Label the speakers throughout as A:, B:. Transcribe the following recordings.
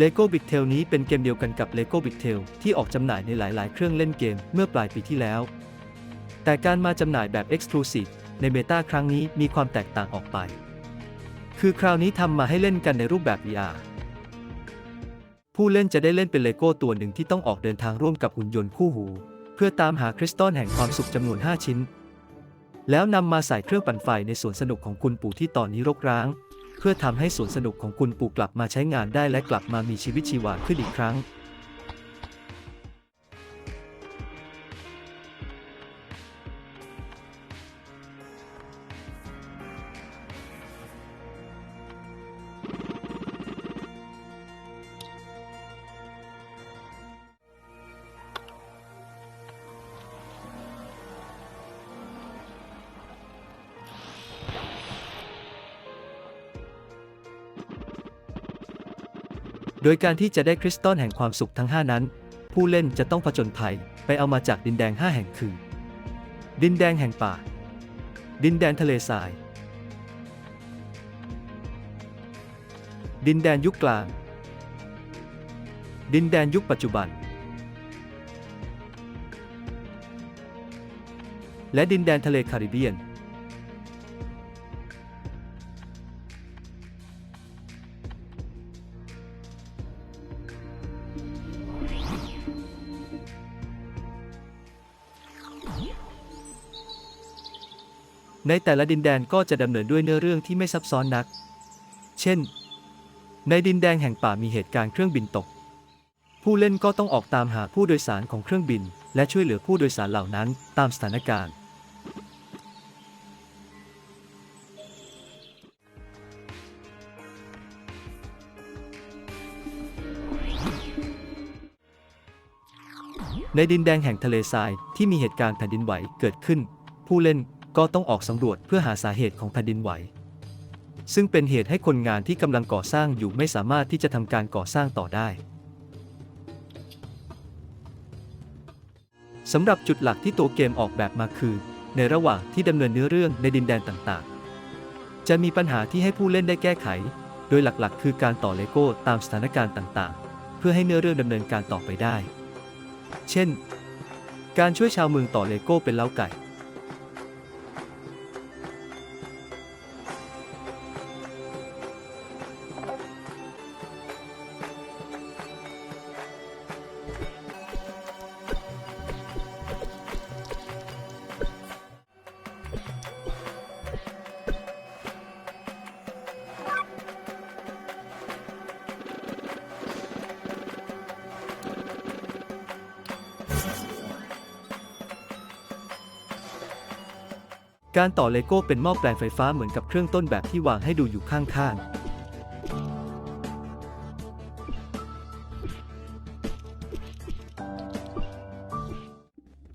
A: Lego Big Tail นี้เป็นเกมเดียวกันกับ Lego Big Tail ที่ออกจำหน่ายในหลาย ๆ เครื่องเล่นเกมเมื่อปลายปีที่แล้ว แต่การมาจำหน่ายแบบ Exclusive ในเบต้าครั้งนี้มีความแตกต่างออกไป คือคราวนี้ทำมาให้เล่นกันในรูปแบบ VR ผู้เล่นจะได้เล่นเป็นเลโก้ตัวหนึ่งที่ต้องออกเดินทางร่วมกับหุ่นยนต์คู่หู เพื่อตามหาคริสตัลแห่งความสุขจำนวน 5 ชิ้น แล้วนำมาใส่เครื่องปั่นไฟในสวนสนุกของคุณปู่ที่ตอนนี้รกร้าง เพื่อทำให้สวนสนุกของคุณปลูกกลับมาใช้งานได้และกลับมามีชีวิตชีวาขึ้นอีกครั้ง โดยการที่จะได้คริสตัลแห่งความสุขทั้ง 5 นั้น ผู้เล่นจะต้องผจญภัยไปเอามาจากดินแดง 5 แห่งคือ ดินแดงแห่งป่า ดินแดนทะเลทราย ดินแดนยุคกลาง ดินแดนยุคปัจจุบัน และดินแดนทะเลคาริบเบียน ในแต่ละดินแดนก็จะดำเนินด้วยเนื้อเรื่องที่ไม่ซับซ้อนนัก เช่น ในดินแดงแห่งป่ามีเหตุการณ์เครื่องบินตก ผู้เล่นก็ต้องออกตามหาผู้โดยสารของเครื่องบิน และช่วยเหลือผู้โดยสารเหล่านั้นตามสถานการณ์ ในดินแดงแห่งทะเลทรายที่มีเหตุการณ์แผ่นดินไหวเกิดขึ้น ผู้เล่น ก็ต้องออกสำรวจเพื่อหาสาเหตุของแผ่นดินไหว ซึ่งเป็นเหตุให้คนงานที่กำลังก่อสร้างอยู่ไม่สามารถที่จะทำการก่อสร้างต่อได้สำหรับจุดหลักที่ตัวเกมออกแบบมาคือ ในระหว่างที่ดำเนินเนื้อเรื่องในดินแดนต่างๆ จะมีปัญหาที่ให้ผู้เล่นได้แก้ไข โดยหลักๆ คือการต่อเลโก้ตามสถานการณ์ต่างๆ เพื่อให้เนื้อเรื่องดำเนินการต่อไปได้ เช่น การช่วยชาวเมืองต่อเลโก้เป็นเล้าไก่ การต่อเลโก้เป็นหม้อแปลงไฟฟ้าเหมือนกับเครื่องต้นแบบที่วางให้ดูอยู่ข้างๆ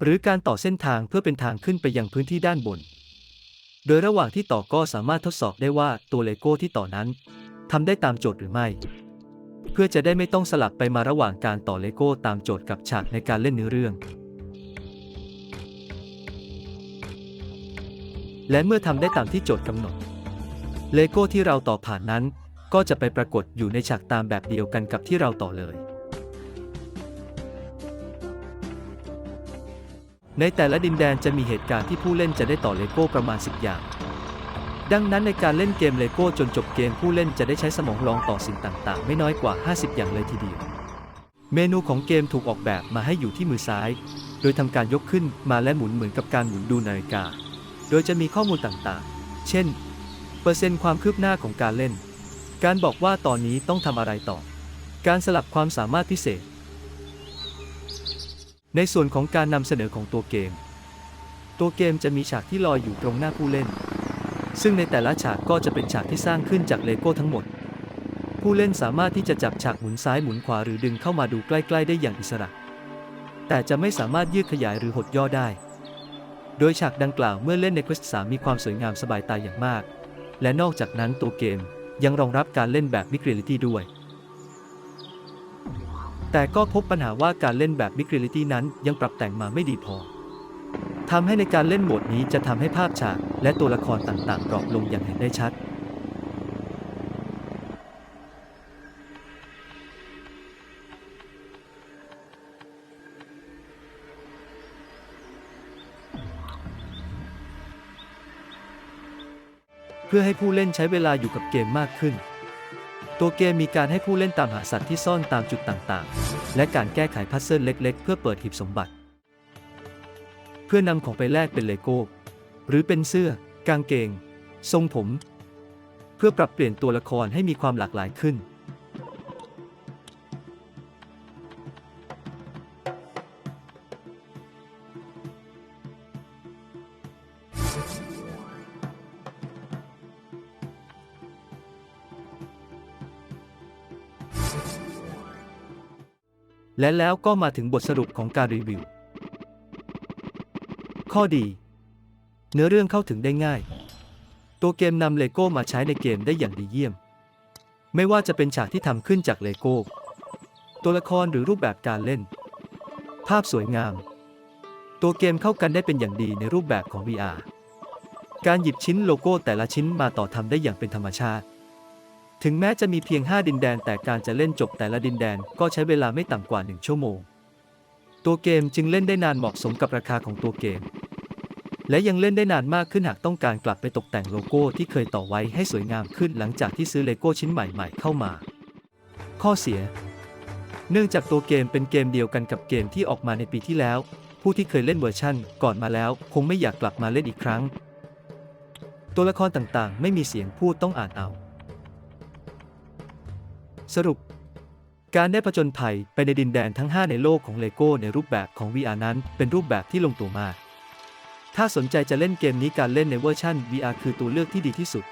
A: หรือการต่อเส้นทางเพื่อเป็นทางขึ้นไปยังพื้นที่ด้านบน โดยระหว่างที่ต่อก็สามารถทดสอบได้ว่าตัวเลโก้ที่ต่อนั้นทำได้ตามโจทย์หรือไม่ เพื่อจะได้ไม่ต้องสลับไปมาระหว่างการต่อเลโก้ตามโจทย์กับฉากในการเล่นเนื้อเรื่อง และเมื่อทำได้ตามที่โจทย์กำหนด เลโก้ที่เราต่อผ่านนั้น ก็จะไปปรากฏอยู่ในฉากตามแบบเดียวกันกับที่เราต่อเลย ในแต่ละดินแดนจะมีเหตุการณ์ที่ผู้เล่นจะได้ต่อเลโก้ประมาณ 10 อย่าง ดังนั้นในการเล่นเกมเลโก้จนจบเกมผู้เล่นจะได้ใช้สมองลองต่อสิ่งต่างๆ ไม่น้อยกว่า 50 อย่างเลยทีเดียวเมนูของเกมถูกออกแบบมาให้อยู่ที่มือซ้าย โดยทำการยกขึ้นมาและหมุนเหมือนกับการหมุนดูนาฬิกา โดยจะมีข้อมูลต่างๆ เช่น เปอร์เซ็นต์ความคืบหน้าของการเล่น การบอกว่าตอนนี้ต้องทำอะไรต่อ การสลับความสามารถพิเศษ ในส่วนของการนำเสนอของตัวเกม ตัวเกมจะมีฉากที่ลอยอยู่ตรงหน้าผู้เล่น ซึ่งในแต่ละฉากก็จะเป็นฉากที่สร้างขึ้นจากเลโก้ทั้งหมด ผู้เล่นสามารถที่จะจับฉากหมุนซ้ายหมุนขวาหรือดึงเข้ามาดูใกล้ ๆ ได้อย่างอิสระ แต่จะไม่สามารถยืดขยายหรือหดย่อได้ โดยฉากดังกล่าวเมื่อเล่นใน Quest 3มีความสวยงามสบายตาอย่างมาก และนอกจากนั้นตัวเกมยังรองรับการเล่นแบบมิกเรลิตี้ด้วย แต่ก็พบปัญหาว่าการเล่นแบบมิกเรลิตี้นั้นยังปรับแต่งมาไม่ดีพอทำให้ในการเล่นโหมดนี้จะทำให้ภาพฉากและตัวละครต่างๆกรอบลงอย่างเห็นได้ชัด เพื่อให้ผู้เล่นใช้เวลาอยู่กับเกมมากขึ้น ตัวเกมมีการให้ผู้เล่นตามหาสัตว์ที่ซ่อนตามจุดต่างๆ และการแก้ไขพัซเซิลเล็กๆ เพื่อเปิดหีบสมบัติ เพื่อนำของไปแลกเป็นเลโก้ หรือเป็นเสื้อ กางเกง ทรงผม เพื่อปรับเปลี่ยนตัวละครให้มีความหลากหลายขึ้น และแล้วก็มาถึงบทสรุปของการรีวิว ข้อดี เนื้อเรื่องเข้าถึงได้ง่าย ตัวเกมนำเลโก้มาใช้ในเกมได้อย่างดีเยี่ยม ไม่ว่าจะเป็นฉากที่ทำขึ้นจากเลโก้ ตัวละครหรือรูปแบบการเล่น ภาพสวยงาม ตัวเกมเข้ากันได้เป็นอย่างดีในรูปแบบของ VR การหยิบชิ้นโลโก้แต่ละชิ้นมาต่อทำได้อย่างเป็นธรรมชาติ ถึงแม้จะมีเพียง 5 ดินแดนแต่การจะเล่นจบแต่ละดินแดนก็ใช้เวลาไม่ต่ำกว่า 1 ชั่วโมง ตัวเกมจึงเล่นได้นานเหมาะสมกับราคาของตัวเกม และยังเล่นได้นานมากขึ้นหากต้องการกลับไปตกแต่งโลโก้ที่เคยต่อไว้ให้สวยงามขึ้นหลังจากที่ซื้อเลโก้ชิ้นใหม่ ๆ เข้ามา ข้อเสีย เนื่องจากตัวเกมเป็นเกมเดียวกันกับเกมที่ออกมาในปีที่แล้ว ผู้ที่เคยเล่นเวอร์ชั่น ก่อนมาแล้ว คงไม่อยากกลับมาเล่นอีกครั้ง ตัวละครต่างๆ ไม่มีเสียงพูดต้องอ่านเอา สรุป การได้ผจญภัยไปในดินแดนทั้ง 5 ในโลกของเลโก้ในรูปแบบของ VR นั้น เป็นรูปแบบที่ลงตัวมาก ถ้าสนใจจะเล่นเกมนี้การเล่นในเวอร์ชัน VR คือตัวเลือกที่ดีที่สุด